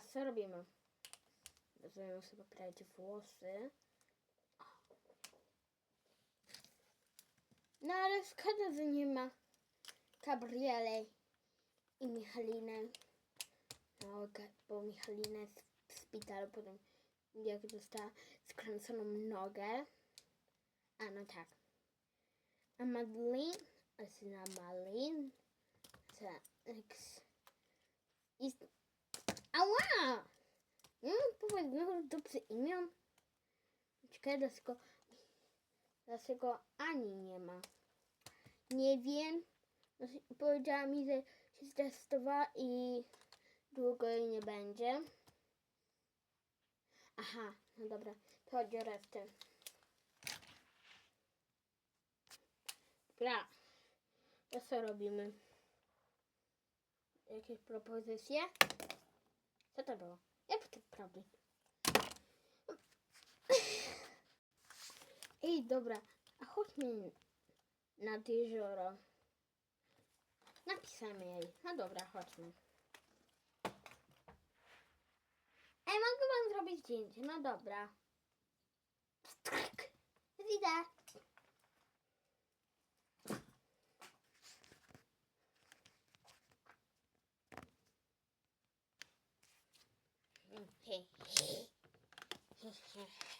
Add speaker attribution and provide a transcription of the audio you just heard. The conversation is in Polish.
Speaker 1: co robimy? Rozumiem sobie poprawić włosy. No ale szkoda, że nie ma Gabriele i Michaliny. No, bo Michalina jest w szpitalu potem, jak dostała skręconą nogę. A no tak. A Madeline, a syna. Jest... Ała! Nie mam powiedzieć dobrze imion. Ciekawe, dlaczego, dlaczego Ani nie ma. Nie wiem. Znaczy, Powiedziała mi, że się zdecydowała i długo jej nie będzie. Aha, no dobra, to chodzi o resztę. Dobra, to co robimy? Jakieś propozycje? Co to było? Jak to prawie? Ej, dobra, a chodźmy nad jezioro. Napisamy jej. No dobra, chodźmy. Ej, mogę wam zrobić zdjęcie. No dobra. pink.